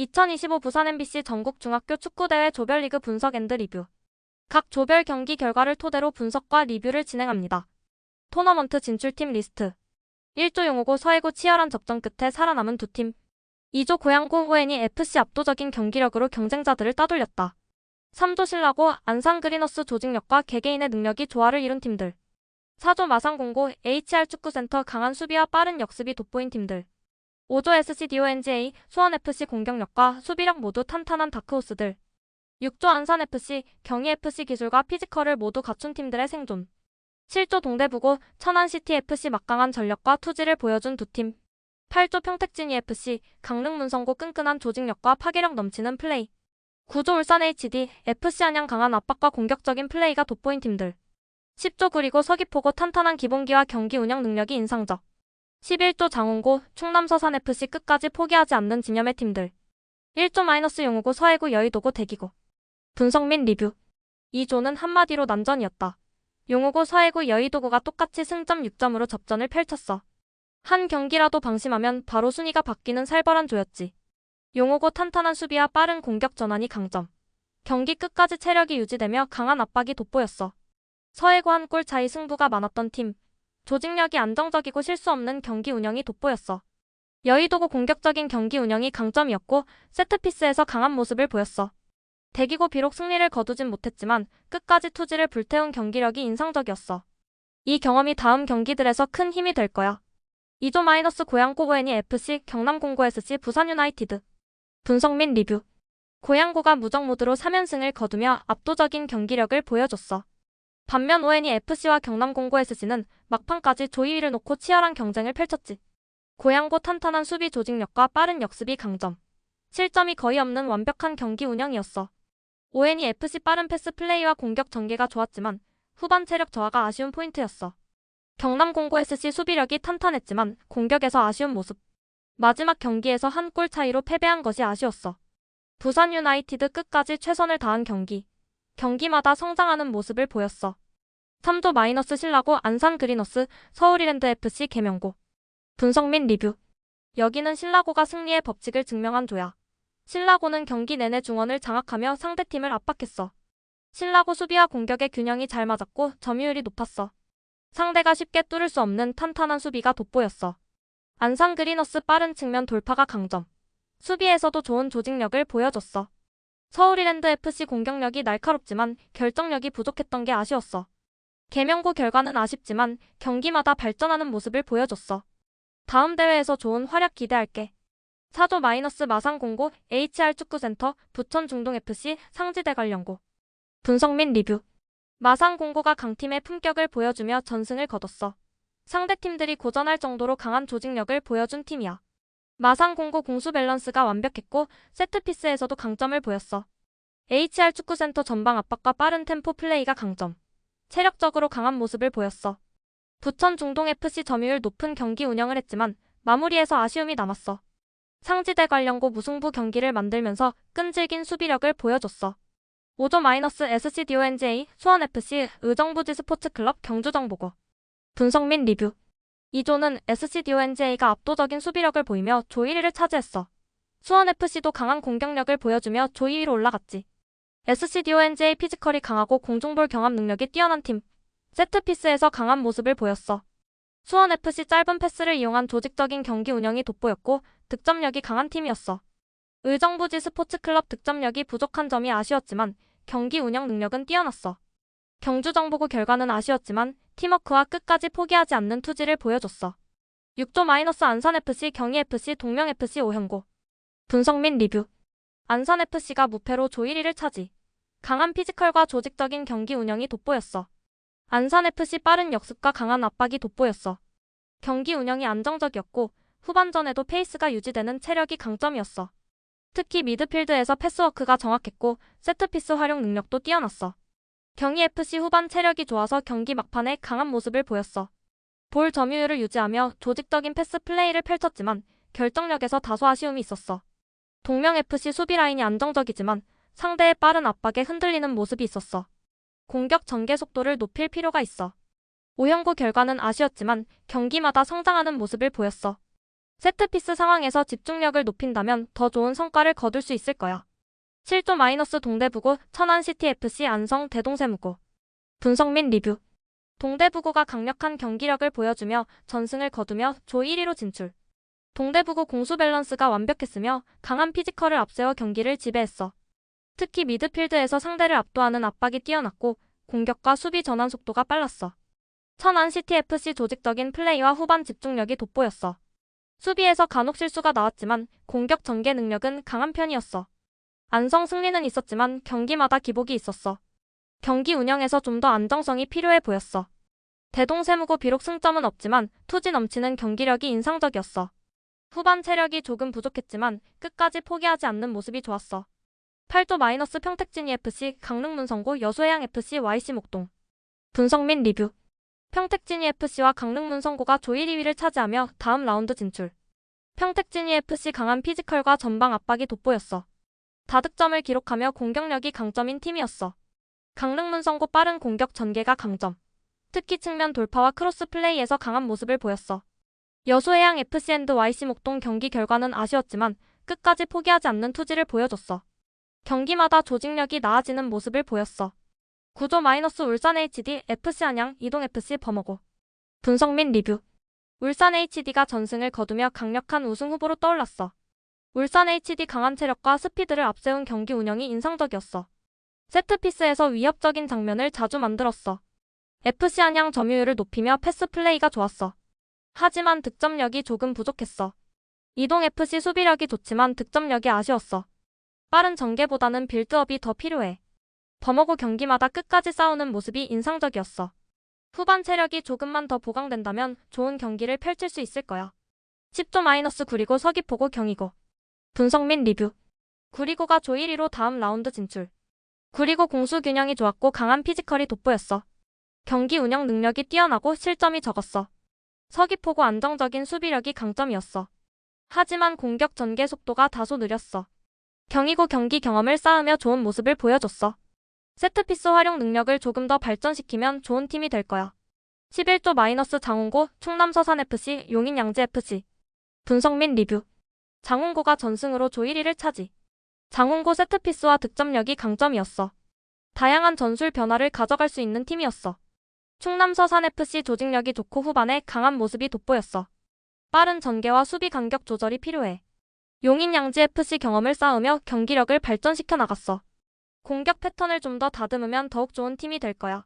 2025 부산 MBC 전국 중학교 축구대회 조별리그 분석 앤드 리뷰. 각 조별 경기 결과를 토대로 분석과 리뷰를 진행합니다. 토너먼트 진출팀 리스트. 1조 용호고 서해고 치열한 접전 끝에 살아남은 두 팀. 2조 고양고 호엔이 FC 압도적인 경기력으로 경쟁자들을 따돌렸다. 3조 신라고 안산 그리너스 조직력과 개개인의 능력이 조화를 이룬 팀들. 4조 마산공고 HR 축구센터 강한 수비와 빠른 역습이 돋보인 팀들. 5조 SCDONGA, 수원FC 공격력과 수비력 모두 탄탄한 다크호스들. 6조 안산FC, 경희FC 기술과 피지컬을 모두 갖춘 팀들의 생존. 7조 동대부고, 천안CTFC 막강한 전력과 투지를 보여준 두 팀. 8조 평택진이FC, 강릉문성고 끈끈한 조직력과 파괴력 넘치는 플레이. 9조 울산HD, FC 안양 강한 압박과 공격적인 플레이가 돋보인 팀들. 10조 그리고 서귀포고 탄탄한 기본기와 경기 운영 능력이 인상적. 11조 장원고, 충남 서산FC 끝까지 포기하지 않는 진념의 팀들. 1조 마이너스 용호고 서해고 여의도고 대기고. 분석 및 리뷰. 2조는 한마디로 난전이었다. 용호고 서해고 여의도고가 똑같이 승점 6점으로 접전을 펼쳤어. 한 경기라도 방심하면 바로 순위가 바뀌는 살벌한 조였지. 용호고 탄탄한 수비와 빠른 공격 전환이 강점. 경기 끝까지 체력이 유지되며 강한 압박이 돋보였어. 서해고 한 골 차이 승부가 많았던 팀. 조직력이 안정적이고 실수 없는 경기 운영이 돋보였어. 여의도고 공격적인 경기 운영이 강점이었고 세트피스에서 강한 모습을 보였어. 대기고 비록 승리를 거두진 못했지만 끝까지 투지를 불태운 경기력이 인상적이었어. 이 경험이 다음 경기들에서 큰 힘이 될 거야. 2조 마이너스 고양고고애니 FC 경남공고 SC 부산 유나이티드 분석 및 리뷰 고양고가 무적 모드로 3연승을 거두며 압도적인 경기력을 보여줬어. 반면 ON이 FC와 경남 공고 SC는 막판까지 조이위를 놓고 치열한 경쟁을 펼쳤지. 고양고 탄탄한 수비 조직력과 빠른 역습이 강점. 실점이 거의 없는 완벽한 경기 운영이었어. ON이 FC 빠른 패스 플레이와 공격 전개가 좋았지만 후반 체력 저하가 아쉬운 포인트였어. 경남 공고 SC 수비력이 탄탄했지만 공격에서 아쉬운 모습. 마지막 경기에서 한 골 차이로 패배한 것이 아쉬웠어. 부산 유나이티드 끝까지 최선을 다한 경기. 경기마다 성장하는 모습을 보였어. 3조 마이너스 신라고 안산 그리너스 서울이랜드 FC 개명고. 분석 및 리뷰. 여기는 신라고가 승리의 법칙을 증명한 조야. 신라고는 경기 내내 중원을 장악하며 상대팀을 압박했어. 신라고 수비와 공격의 균형이 잘 맞았고 점유율이 높았어. 상대가 쉽게 뚫을 수 없는 탄탄한 수비가 돋보였어. 안산 그리너스 빠른 측면 돌파가 강점. 수비에서도 좋은 조직력을 보여줬어. 서울이랜드 FC 공격력이 날카롭지만 결정력이 부족했던 게 아쉬웠어. 개명고 결과는 아쉽지만 경기마다 발전하는 모습을 보여줬어. 다음 대회에서 좋은 활약 기대할게. 4조 마이너스 마산공고 HR 축구센터 부천 중동FC 상지대 관련고 분석 및 리뷰 마산공고가 강팀의 품격을 보여주며 전승을 거뒀어. 상대팀들이 고전할 정도로 강한 조직력을 보여준 팀이야. 마산공고 공수 밸런스가 완벽했고 세트피스에서도 강점을 보였어. HR 축구센터 전방 압박과 빠른 템포 플레이가 강점. 체력적으로 강한 모습을 보였어. 부천 중동FC 점유율 높은 경기 운영을 했지만 마무리에서 아쉬움이 남았어. 상지대 관련고 무승부 경기를 만들면서 끈질긴 수비력을 보여줬어. 5조 마이너스 SCDONJ 수원FC 의정부지 스포츠클럽 경주정보고 분석 및 리뷰 2조는 SCDONJ가 압도적인 수비력을 보이며 조 1위를 차지했어. 수원FC도 강한 공격력을 보여주며 조 2위로 올라갔지. SCDONJ 피지컬이 강하고 공중볼 경합 능력이 뛰어난 팀. 세트피스에서 강한 모습을 보였어. 수원FC 짧은 패스를 이용한 조직적인 경기 운영이 돋보였고 득점력이 강한 팀이었어. 의정부지 스포츠클럽 득점력이 부족한 점이 아쉬웠지만 경기 운영 능력은 뛰어났어. 경주정보고 결과는 아쉬웠지만 팀워크와 끝까지 포기하지 않는 투지를 보여줬어. 6조 마이너스 안산FC 경희FC 동명FC 오현고 분석 및 리뷰 안산FC가 무패로 조 1위를 차지. 강한 피지컬과 조직적인 경기 운영이 돋보였어. 안산FC 빠른 역습과 강한 압박이 돋보였어. 경기 운영이 안정적이었고 후반전에도 페이스가 유지되는 체력이 강점이었어. 특히 미드필드에서 패스워크가 정확했고 세트피스 활용 능력도 뛰어났어. 경희FC 후반 체력이 좋아서 경기 막판에 강한 모습을 보였어. 볼 점유율을 유지하며 조직적인 패스 플레이를 펼쳤지만 결정력에서 다소 아쉬움이 있었어. 동명FC 수비 라인이 안정적이지만 상대의 빠른 압박에 흔들리는 모습이 있었어. 공격 전개 속도를 높일 필요가 있어. 오형고 결과는 아쉬웠지만 경기마다 성장하는 모습을 보였어. 세트피스 상황에서 집중력을 높인다면 더 좋은 성과를 거둘 수 있을 거야. 7조 마이너스 동대부고 천안시티FC 안성 대동세무고 분석 및 리뷰 동대부고가 강력한 경기력을 보여주며 전승을 거두며 조 1위로 진출. 동대부고 공수 밸런스가 완벽했으며 강한 피지컬을 앞세워 경기를 지배했어. 특히 미드필드에서 상대를 압도하는 압박이 뛰어났고 공격과 수비 전환 속도가 빨랐어. 천안시티FC 조직적인 플레이와 후반 집중력이 돋보였어. 수비에서 간혹 실수가 나왔지만 공격 전개 능력은 강한 편이었어. 안성 승리는 있었지만 경기마다 기복이 있었어. 경기 운영에서 좀 더 안정성이 필요해 보였어. 대동세무고 비록 승점은 없지만 투지 넘치는 경기력이 인상적이었어. 후반 체력이 조금 부족했지만 끝까지 포기하지 않는 모습이 좋았어. 8조 마이너스 평택진이 FC 강릉문성고 여수해양 FC YC 목동 분석 및 리뷰 평택진이 FC와 강릉문성고가 조 1, 2위를 차지하며 다음 라운드 진출. 평택진이 FC 강한 피지컬과 전방 압박이 돋보였어. 다득점을 기록하며 공격력이 강점인 팀이었어. 강릉문성고 빠른 공격 전개가 강점. 특히 측면 돌파와 크로스 플레이에서 강한 모습을 보였어. 여수해양 FC 앤드 YC 목동 경기 결과는 아쉬웠지만 끝까지 포기하지 않는 투지를 보여줬어. 경기마다 조직력이 나아지는 모습을 보였어. 9조 마이너스 울산 HD, FC 안양, 이동 FC 범어고. 분석 및 리뷰. 울산 HD가 전승을 거두며 강력한 우승 후보로 떠올랐어. 울산 HD 강한 체력과 스피드를 앞세운 경기 운영이 인상적이었어. 세트피스에서 위협적인 장면을 자주 만들었어. FC 안양 점유율을 높이며 패스 플레이가 좋았어. 하지만 득점력이 조금 부족했어. 이동 FC 수비력이 좋지만 득점력이 아쉬웠어. 빠른 전개보다는 빌드업이 더 필요해. 범어고 경기마다 끝까지 싸우는 모습이 인상적이었어. 후반 체력이 조금만 더 보강된다면 좋은 경기를 펼칠 수 있을 거야. 10조 마이너스 구리고 서귀포고 경이고. 분석 및 리뷰. 구리고가 조 1위로 다음 라운드 진출. 구리고 공수 균형이 좋았고 강한 피지컬이 돋보였어. 경기 운영 능력이 뛰어나고 실점이 적었어. 서귀포고 안정적인 수비력이 강점이었어. 하지만 공격 전개 속도가 다소 느렸어. 경이고 경기 경험을 쌓으며 좋은 모습을 보여줬어. 세트피스 활용 능력을 조금 더 발전시키면 좋은 팀이 될 거야. 11조 마이너스 장훈고, 충남 서산FC, 용인 양재FC. 분석 및 리뷰. 장훈고가 전승으로 조 1위를 차지. 장훈고 세트피스와 득점력이 강점이었어. 다양한 전술 변화를 가져갈 수 있는 팀이었어. 충남 서산FC 조직력이 좋고 후반에 강한 모습이 돋보였어. 빠른 전개와 수비 간격 조절이 필요해. 용인 양지FC 경험을 쌓으며 경기력을 발전시켜 나갔어. 공격 패턴을 좀 더 다듬으면 더욱 좋은 팀이 될 거야.